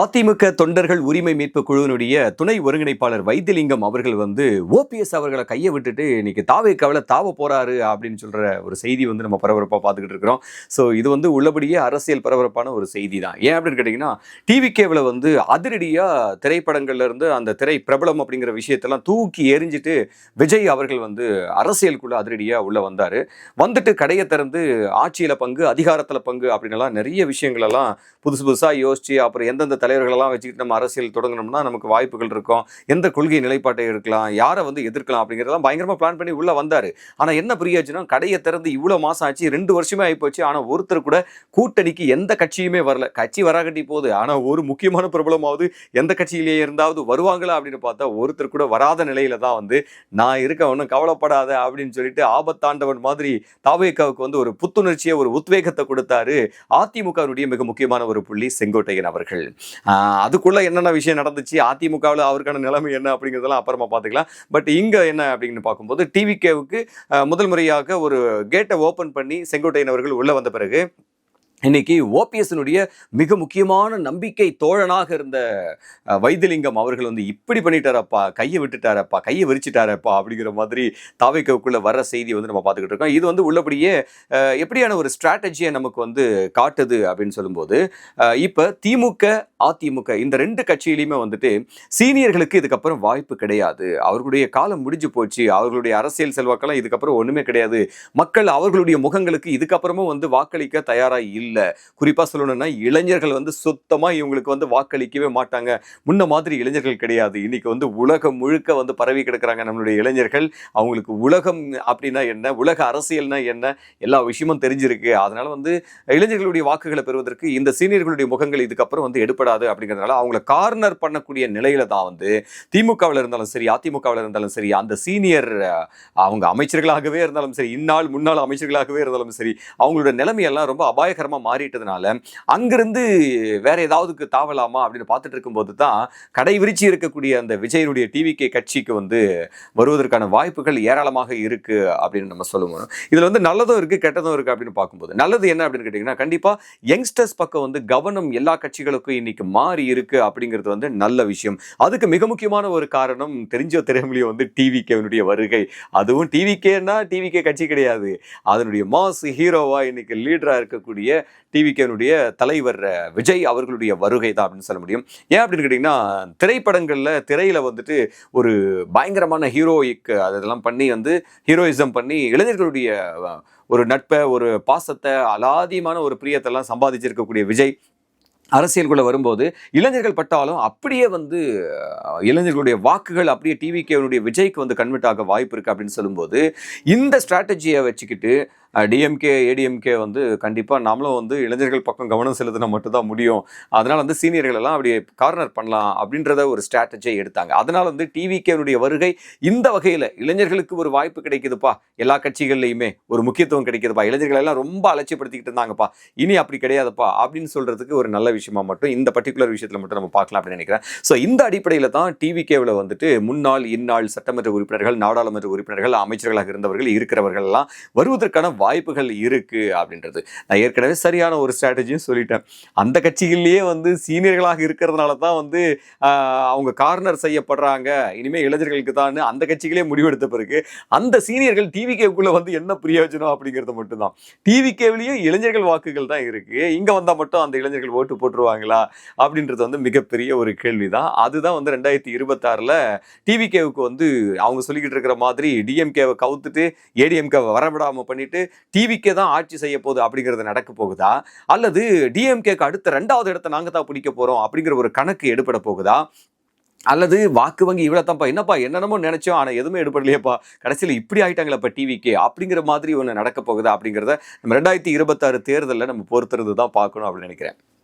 அதிமுக தொண்டர்கள் உரிமை மீட்பு குழுவினுடைய துணை ஒருங்கிணைப்பாளர் வைத்தியலிங்கம் அவர்கள் வந்து ஓபிஎஸ் அவர்களை கையை விட்டுட்டு இன்னைக்கு தாவை கவலை தாவ போறாரு அப்படின்னு சொல்ற ஒரு செய்தி வந்து நம்ம பரபரப்பாக பார்த்துக்கிட்டு இருக்கிறோம். ஸோ இது வந்து உள்ளபடியே அரசியல் பரபரப்பான ஒரு செய்தி தான் ஏன் அப்படின்னு கேட்டிங்கன்னா டிவி கேவில் வந்து அதிரடியாக திரைப்படங்கள்ல இருந்து அந்த திரை பிரபலம் அப்படிங்கிற விஷயத்தெல்லாம் தூக்கி எரிஞ்சிட்டு விஜய் அவர்கள் வந்து அரசியலுக்குள்ள அதிரடியாக உள்ள வந்தார். வந்துட்டு கடையை திறந்து ஆட்சியில் பங்கு அதிகாரத்தில் பங்கு அப்படின்னுலாம் நிறைய விஷயங்களெல்லாம் புதுசு புதுசாக யோசிச்சு அப்புறம் எந்தெந்த தலைவர்களெல்லாம் வச்சுக்கிட்டு நம்ம அரசியல் தொடங்கணும்னா நமக்கு வாய்ப்புகள் இருக்கும். எந்த கொள்கை நிலைப்பாட்டை இருக்கலாம் யாரை வந்து எதிர்க்கலாம் அப்படிங்கிறதெல்லாம் பயங்கரமாக பிளான் பண்ணி உள்ளே வந்தார். ஆனால் என்ன புரியாச்சுன்னா கடையை திறந்து இவ்வளோ மாதம் ஆச்சு ரெண்டு வருஷமே ஆகிப்போச்சு ஆனால் ஒருத்தர் கூட கூட்டணிக்கு எந்த கட்சியுமே வரல. கட்சி வராகட்டி போகுது. ஆனால் ஒரு முக்கியமான பிரபலமாவது எந்த கட்சியிலேயே இருந்தாவது வருவாங்களா அப்படின்னு பார்த்தா ஒருத்தர் கூட வராத நிலையில தான் வந்து நான் இருக்க ஒன்றும் கவலைப்படாத அப்படின்னு சொல்லிட்டு ஆபத்தாண்டவன் மாதிரி தாவேக்காவுக்கு வந்து ஒரு புத்துணர்ச்சியை ஒரு உத்வேகத்தை கொடுத்தாரு. அதிமுகவினுடைய மிக முக்கியமான ஒரு புள்ளி செங்கோட்டையன் அவர்கள். அதுக்குள்ள என்னென்ன விஷயம் நடந்துச்சு? அதிமுகவில் அவருக்கான நிலைமை என்ன அப்படிங்கிறதெல்லாம் அப்புறமா பார்த்துக்கலாம். பட் இங்க என்ன அப்படின்னு பார்க்கும்போது டிவிகேவுக்கு முதல் முறையாக ஒரு கேட்டை ஓபன் பண்ணி செங்கோட்டையன் அவர்கள் உள்ள வந்த பிறகு இன்னைக்கு ஓபிஎஸ்னுடைய மிக முக்கியமான நம்பிக்கை தோழனாக இருந்த வைத்தியலிங்கம் வைத்திலிங்கம் அவர்கள் வந்து இப்படி பண்ணிட்டாரப்பா கையை விட்டுட்டாரப்பா கையை விரிச்சிட்டாரப்பா அப்படிங்கிற மாதிரி தாவைக்கவுக்குள்ள வர செய்தி வந்து நம்ம பார்த்துக்கிட்டு இருக்கோம். இது வந்து உள்ளபடியே எப்படியான ஒரு ஸ்ட்ராட்டஜியை நமக்கு வந்து காட்டுது அப்படின்னு சொல்லும்போது இப்போ திமுக அதிமுக இந்த ரெண்டு கட்சியிலையுமே வந்துட்டு சீனியர்களுக்கு இதுக்கப்புறம் வாய்ப்பு கிடையாது. அவர்களுடைய காலம் முடிஞ்சு போச்சு. அவர்களுடைய அரசியல் செல்வாக்கெல்லாம் இதுக்கப்புறம் ஒன்றுமே கிடையாது. மக்கள் அவர்களுடைய முகங்களுக்கு இதுக்கப்புறமும் வந்து வாக்களிக்க தயாராக இல்லை குறிப்பா சொல்லணும்னா இளைஞர்கள் வந்து சுத்தமா இவங்களுக்கு வந்து வாக்களிக்கவே மாட்டாங்க. முன்ன மாதிரி இளைஞர்கள் கிடையாது. இன்னைக்கு வந்து உலகம் முழுக்க வந்து பரவி கிடக்குறாங்க நம்மளுடைய இளைஞர்கள். அவங்களுக்கு உலகம் அப்படின்னா என்ன? உலக அரசியல்னா என்ன? எல்லா விஷயமும் தெரிஞ்சிருக்கு. அதனால வந்து இளைஞர்களுடைய வாக்குகளை பெறுவதற்கு இந்த சீனியர்களுடைய முகங்கள் இதுக்கப்புறம் வந்து எடுப்படாது அப்படிங்கிறதுனால அவங்கள கார்னர் பண்ணக்கூடிய நிலையில தான் வந்து திமுகவில் இருந்தாலும் சரி அதிமுகவில் இருந்தாலும் சரி அந்த சீனியர் அவங்க அமைச்சர்களாகவே இருந்தாலும் சரி இந்நாள் முன்னாள் அமைச்சர்களாகவே இருந்தாலும் சரி அவங்களோட நிலைமையெல்லாம் ரொம்ப அபாயகரமா மாறிட்டதுனால அங்கிருந்து வேற ஏதாவதுக்கு தாவலாமா அப்படின்னு பார்த்துட்டு இருக்கும்போது தான் கடை விரிச்சு இருக்கக்கூடிய அந்த விஜயனுடைய டிவிகே கட்சிக்கு வந்து வருவதற்கான வாய்ப்புகள் ஏராளமாக இருக்கு அப்படின்னு நம்ம சொல்லுவோம் இதில் வந்து நல்லதும் இருக்கு கெட்டதும் இருக்கு அப்படின்னு பார்க்கும்போது. நல்லது என்ன அப்படின்னு கேட்டிங்கன்னா கண்டிப்பாக யங்ஸ்டர்ஸ் பக்கம் வந்து கவனம் எல்லா கட்சிகளுக்கும் இன்னைக்கு மாறி இருக்கு அப்படிங்கிறது வந்து நல்ல விஷயம். அதுக்கு மிக முக்கியமான ஒரு காரணம் தெரிஞ்சோ தெரியாமலையோ வந்து டிவிகேனுடைய வருகை. அதுவும் டிவிகேன்னா டிவிகே கட்சி கிடையாது. அதனுடைய மாஸ் ஹீரோவா இன்னைக்கு லீடரா இருக்கக்கூடிய டிவிகேனுடைய தலைவர் விஜய் அவர்களுடைய வருகை தான் அப்படின்னு சொல்ல முடியும். ஏன் அப்படின்னு கேட்டிங்கன்னா திரைப்படங்களில் திரையில் வந்துட்டு ஒரு பயங்கரமான ஹீரோயிக் அதெல்லாம் பண்ணி வந்து ஹீரோயிசம் பண்ணி இளைஞர்களுடைய ஒரு நட்பை ஒரு பாசத்தை அலாதியமான ஒரு பிரியத்தெல்லாம் சம்பாதிச்சிருக்கக்கூடிய விஜய் அரசியலுக்குள்ளே வரும்போது இளைஞர்கள் பட்டாலும் அப்படியே வந்து இளைஞர்களுடைய வாக்குகள் அப்படியே டிவிகேனுடைய விஜய்க்கு வந்து கன்வெர்ட் ஆக வாய்ப்பு இருக்குது அப்படின்னு சொல்லும்போது இந்த ஸ்ட்ராட்டஜியை வச்சுக்கிட்டு டிஎம்கே ஏடிஎம்கே வந்து கண்டிப்பாக நாமளும் வந்து இளைஞர்கள் பக்கம் கவனம் செலுத்தினா மட்டும்தான் முடியும். அதனால் வந்து சீனியர்கள் எல்லாம் அப்படி கார்னர் பண்ணலாம் அப்படின்றத ஒரு ஸ்ட்ராட்டஜியை எடுத்தாங்க. அதனால் வந்து டிவிகேனுடைய வருகை இந்த வகையில் இளைஞர்களுக்கு ஒரு வாய்ப்பு கிடைக்குதுப்பா. எல்லா கட்சிகள்லையுமே ஒரு முக்கியத்துவம் கிடைக்குதுப்பா. இளைஞர்கள் எல்லாம் ரொம்ப அலட்சியப்படுத்திக்கிட்டு இருந்தாங்கப்பா. இனி அப்படி கிடையாதுப்பா அப்படின்னு சொல்கிறதுக்கு ஒரு நல்ல விஷயமா மட்டும் இந்த பர்டிகுலர் விஷயத்தில் மட்டும் நம்ம பார்க்கலாம் அப்படின்னு நினைக்கிறேன். ஸோ இந்த அடிப்படையில் தான் டிவிகேவில் வந்துட்டு முன்னாள் இந்நாள் சட்டமன்ற உறுப்பினர்கள் நாடாளுமன்ற உறுப்பினர்கள் அமைச்சர்களாக இருந்தவர்கள் இருக்கிறவர்கள் எல்லாம் வருவதற்கான வாய்ப்புகள் இருக்குது அப்படின்றது. நான் ஏற்கனவே சரியான ஒரு ஸ்ட்ராட்டஜியும் சொல்லிட்டேன். அந்த கட்சிகள்லேயே வந்து சீனியர்களாக இருக்கிறதுனால தான் வந்து அவங்க கார்னர் செய்யப்படுறாங்க. இனிமேல் இளைஞர்களுக்கு தான் அந்த கட்சிகளே முடிவெடுத்த பிறகு அந்த சீனியர்கள் டிவிகேவுக்குள்ளே வந்து என்ன பிரயோஜனம் அப்படிங்கிறது மட்டும்தான். டிவிகேவிலையும் இளைஞர்கள் வாக்குகள் தான் இருக்குது இங்கே வந்தால் மட்டும் அந்த இளைஞர்கள் ஓட்டு போட்டுருவாங்களா அப்படின்றது வந்து மிகப்பெரிய ஒரு கேள்விதான். அதுதான் வந்து ரெண்டாயிரத்தி இருபத்தாறில் டிவிகேவுக்கு வந்து அவங்க சொல்லிக்கிட்டு இருக்கிற மாதிரி டிஎம்கேவை கவுத்துட்டு ஏடிஎம்கேவை வரவிடாமல் பண்ணிட்டு டிவிக்கே தான் ஆட்சி செய்ய போகுது அப்படிங்கிறது நடக்க போகுதா? அல்லது டிஎம்கேக்கு அடுத்த ரெண்டாவது இடத்த நாங்க தான் பிடிக்க போறோம் அப்படிங்கிற ஒரு கணக்கு எடுபட போகுதா? அல்லது வாக்கு வங்கி இவ்வளோத்தான்ப்பா என்னப்பா என்னென்னமோ நினச்சோம் ஆனால் எதுவுமே எடுப்படலையப்பா கடைசியில் இப்படி ஆகிட்டாங்களப்பா டிவிக்கு அப்படிங்கிற மாதிரி ஒன்று நடக்க போகுதா அப்படிங்கிறத நம்ம ரெண்டாயிரத்தி இருபத்தாறு தேர்தலில் நம்ம பொறுத்துறது தான் பார்க்கணும் அப்படின்னு நினைக்கிறேன்.